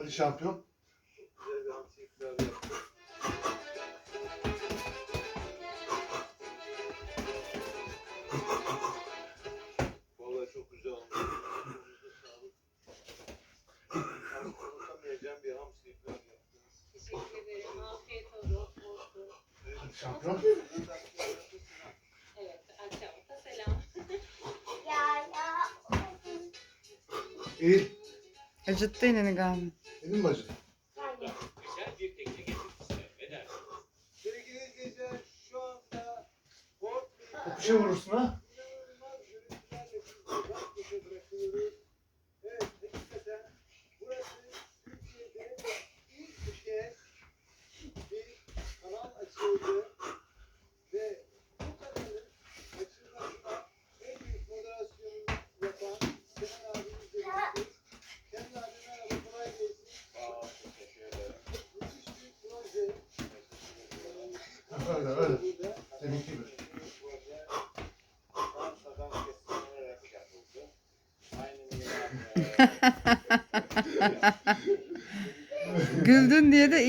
Hadi şampiyon. Vallahi çok güzel olmuş. Elinize sağlık. Artık unutamayacağım bir hamsi ikramı yaptınız. Teşekkür ederim. Afiyet olsun. olsun. Hadi şampiyon. Evet, akşamda selam. İyi. Acıttı elini galiba. Elin mi acıdı? Güzel bir tekne getirmişler. Dersin? Sevgili izleyiciler şu anda Kopuşa vurursun ha. inanılmaz görüntülerle Güldün diye de